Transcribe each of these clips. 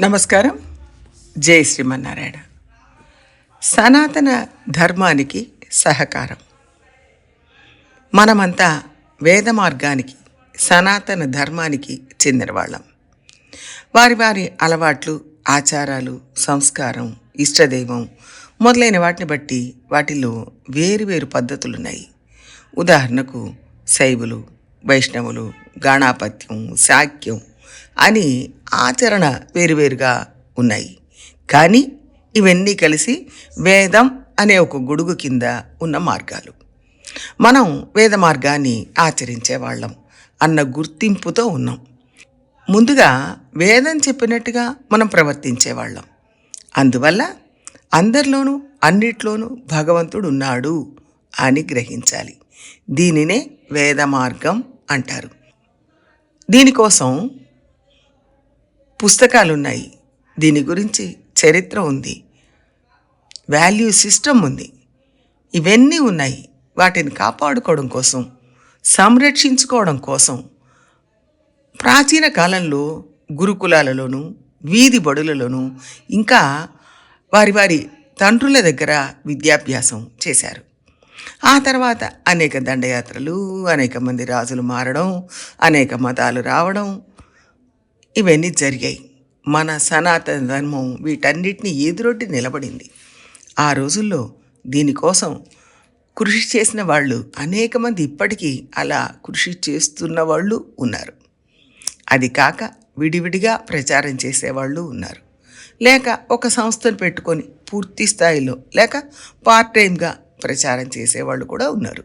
నమస్కారం. జై శ్రీమన్నారాయణ. సనాతన ధర్మానికి సహకారం. మనమంతా వేద మార్గానికి సనాతన ధర్మానికి చెందిన వాళ్ళం. వారి వారి అలవాట్లు ఆచారాలు సంస్కారం ఇష్టదైవం మొదలైన వాటిని బట్టి వాటిలో వేరు వేరు పద్ధతులున్నాయి. ఉదాహరణకు శైవులు వైష్ణవులు గాణాపత్యం శాక్యం అని ఆచరణ వేరువేరుగా ఉన్నాయి. కానీ ఇవన్నీ కలిసి వేదం అనే ఒక గొడుగు కింద ఉన్న మార్గాలు. మనం వేద మార్గాన్ని ఆచరించే వాళ్ళం అన్న గుర్తింపుతో ఉన్నాం. ముందుగా వేదం చెప్పినట్టుగా మనం ప్రవర్తించేవాళ్ళం అందువల్ల అందరిలోనూ అన్నిట్లోనూ భగవంతుడు ఉన్నాడు అని గ్రహించాలి. దీనినే వేద మార్గం అంటారు. దీనికోసం పుస్తకాలు ఉన్నాయి దీని గురించి చరిత్ర ఉంది. వాల్యూ సిస్టమ్ ఉంది. ఇవన్నీ ఉన్నాయి వాటిని కాపాడుకోవడం కోసం సంరక్షించుకోవడం కోసం. ప్రాచీన కాలంలో గురుకులాలలోనూ వీధి బడులలోనూ ఇంకా వారి వారి తండ్రుల దగ్గర విద్యాభ్యాసం చేశారు. ఆ తర్వాత అనేక దండయాత్రలు అనేక మంది రాజులు మారడం అనేక మతాలు రావడం ఇవన్నీ జరిగాయి. మన సనాతన ధర్మం వీటన్నిటిని ఎదురొడ్డి నిలబడింది. ఆ రోజుల్లో దీనికోసం కృషి చేసిన వాళ్ళు అనేక మంది ఇప్పటికీ అలా కృషి చేస్తున్న వాళ్ళు ఉన్నారు. అది కాక విడివిడిగా ప్రచారం చేసేవాళ్ళు ఉన్నారు. లేక ఒక సంస్థను పెట్టుకొని పూర్తి స్థాయిలో లేక పార్ట్ టైంగా ప్రచారం చేసేవాళ్ళు కూడా ఉన్నారు.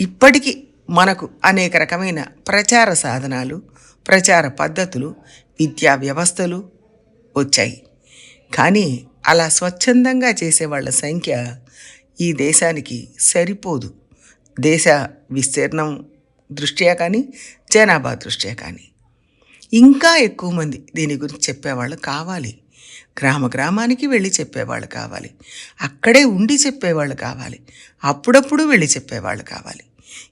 ఇప్పటికీ మనకు అనేక రకమైన ప్రచార సాధనాలు ప్రచార పద్ధతులు విద్యా వ్యవస్థలు వచ్చాయి. కానీ అలా స్వచ్ఛందంగా చేసేవాళ్ళ సంఖ్య ఈ దేశానికి సరిపోదు. దేశ విస్తీర్ణం దృష్ట్యా కానీ జనాభా దృష్ట్యా కానీ. ఇంకా ఎక్కువ మంది దీని గురించి చెప్పేవాళ్ళు కావాలి. గ్రామ గ్రామానికి వెళ్ళి చెప్పేవాళ్ళు కావాలి. అక్కడే ఉండి చెప్పేవాళ్ళు కావాలి. అప్పుడప్పుడు వెళ్ళి చెప్పేవాళ్ళు కావాలి.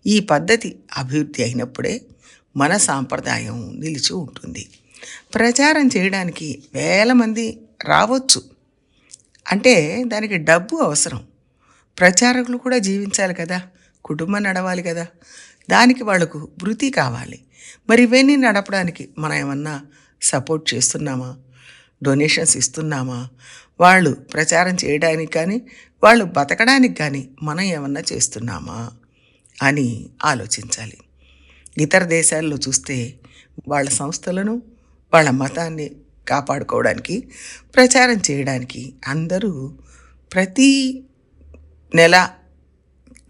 ఈ పద్ధతి అభివృద్ధి అయినప్పుడే మన సాంప్రదాయం నిలిచి ఉంటుంది. ప్రచారం చేయడానికి వేల మంది రావచ్చు. అంటే దానికి డబ్బు అవసరం. ప్రచారకులు కూడా జీవించాలి కదా. కుటుంబం నడవాలి కదా. దానికి వాళ్ళకు వృత్తి కావాలి. మరి ఇవన్నీ నడపడానికి మనం ఏమన్నా సపోర్ట్ చేస్తున్నామా? డొనేషన్స్ ఇస్తున్నామా? వాళ్ళు ప్రచారం చేయడానికి కానీ వాళ్ళు బతకడానికి కానీ మనం ఏమన్నా చేస్తున్నామా అని ఆలోచించాలి. ఇతర దేశాల్లో చూస్తే వాళ్ళ సంస్థలను వాళ్ళ మతాన్ని కాపాడుకోవడానికి ప్రచారం చేయడానికి అందరూ ప్రతి నెల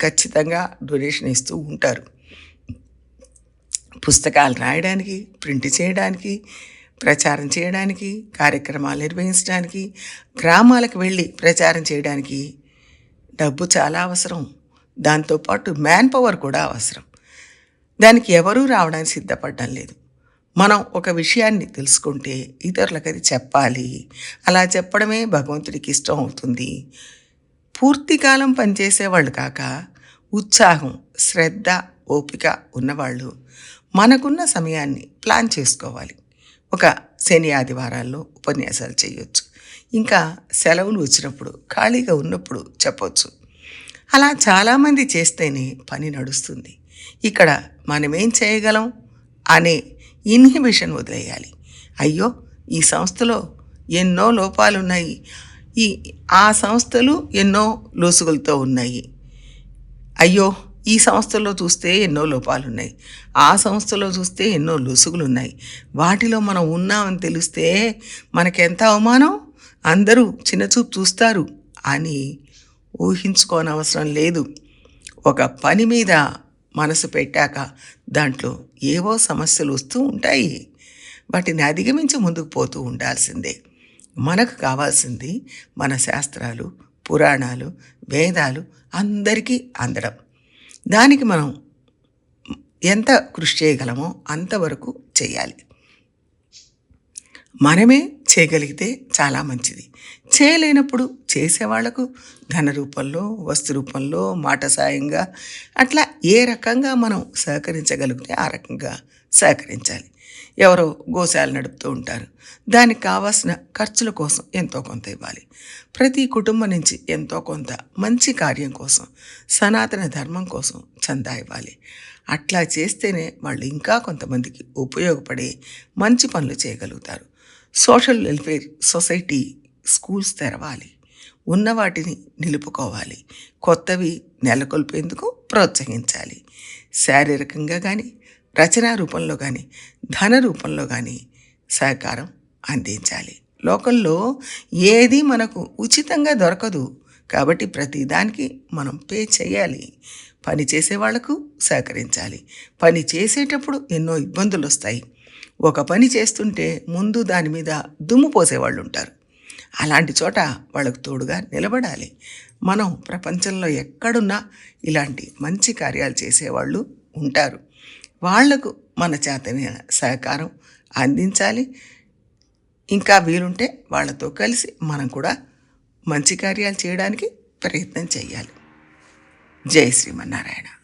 ఖచ్చితంగా డొనేషన్ ఇస్తూ ఉంటారు. పుస్తకాలు రాయడానికి ప్రింట్ చేయడానికి ప్రచారం చేయడానికి కార్యక్రమాలు నిర్వహించడానికి గ్రామాలకు వెళ్ళి ప్రచారం చేయడానికి డబ్బు చాలా అవసరం. దాంతోపాటు మ్యాన్ పవర్ కూడా అవసరం. దానికి ఎవరూ రావడానికి సిద్ధపడడం లేదు. మనం ఒక విషయాన్ని తెలుసుకుంటే ఇతరులకు అది చెప్పాలి. అలా చెప్పడమే భగవంతుడికి ఇష్టం అవుతుంది. పూర్తికాలం పనిచేసేవాళ్ళు కాక ఉత్సాహం శ్రద్ధ ఓపిక ఉన్నవాళ్ళు మనకున్న సమయాన్ని ప్లాన్ చేసుకోవాలి. ఒక శని ఆదివారాల్లో ఉపన్యాసాలు చేయొచ్చు. ఇంకా సెలవులు వచ్చినప్పుడు ఖాళీగా ఉన్నప్పుడు చెప్పొచ్చు. అలా చాలామంది చేస్తేనే పని నడుస్తుంది. ఇక్కడ మనమేం చేయగలం? అనే ఇన్హిబిషన్ వదిలేయాలి. అయ్యో ఈ సంస్థలో ఎన్నో లోపాలు ఉన్నాయి ఈ ఆ సంస్థలు ఎన్నో లోసుగులతో ఉన్నాయి. అయ్యో ఈ సంస్థలో చూస్తే ఎన్నో లోపాలు ఉన్నాయి ఆ సంస్థలో చూస్తే ఎన్నో లొసుగులు ఉన్నాయి వాటిలో మనం ఉన్నామని తెలిస్తే మనకెంత అవమానం? అందరూ చిన్నచూపు చూస్తారు అని ఊహించుకోనవసరం లేదు. ఒక పని మీద మనసు పెట్టాక దాంట్లో ఏవో సమస్యలు వస్తూ ఉంటాయి. వాటిని అధిగమించి ముందుకు పోతూ ఉండాల్సిందే. మనకు కావాల్సింది మన శాస్త్రాలు పురాణాలు వేదాలు అందరికీ అందడం. దానికి మనం ఎంత కృషి చేయగలమో అంతవరకు చేయాలి. మనమే చేయగలిగితే చాలా మంచిది. చేయలేనప్పుడు చేసేవాళ్ళకు ధన రూపంలో వస్తు రూపంలో మాట సాయంగా అట్లా ఏ రకంగా మనం సహకరించగలిగితే ఆ రకంగా సహకరించాలి. ఎవరో గోశాల నడుపుతూ ఉంటారు. దానికి కావాల్సిన ఖర్చుల కోసం ఎంతో కొంత ఇవ్వాలి. ప్రతి కుటుంబం నుంచి ఎంతో కొంత మంచి కార్యం కోసం సనాతన ధర్మం కోసం చందా ఇవ్వాలి. అట్లా చేస్తేనే వాళ్ళు ఇంకా కొంతమందికి ఉపయోగపడే మంచి పనులు చేయగలుగుతారు. సోషల్ వెల్ఫేర్ సొసైటీ స్కూల్స్ తెరవాలి. ఉన్న వాటిని నిలుపుకోవాలి. కొత్తవి నెలకొల్పేందుకు ప్రోత్సహించాలి. శారీరకంగా కానీ రచనా రూపంలో కానీ ధన రూపంలో కానీ సహకారం అందించాలి. లోకల్లో ఏది మనకు ఉచితంగా దొరకదు కాబట్టి ప్రతి దానికి మనం పే చేయాలి. పని చేసే వాళ్ళకు సహకరించాలి. పని చేసేటప్పుడు ఎన్నో ఇబ్బందులు వస్తాయి ఒక పని చేస్తుంటే ముందు దాని మీద దుమ్ము పోసేవాళ్ళు ఉంటారు. అలాంటి చోట వాళ్ళకు తోడుగా నిలబడాలి. మనం ప్రపంచంలో ఎక్కడున్నా ఇలాంటి మంచి కార్యాలు చేసేవాళ్ళు ఉంటారు. వాళ్ళకు మన చేతన సహకారం అందించాలి. ఇంకా వీలుంటే వాళ్ళతో కలిసి మనం కూడా మంచి కార్యాలు చేయడానికి ప్రయత్నం చేయాలి. జై శ్రీమన్నారాయణ.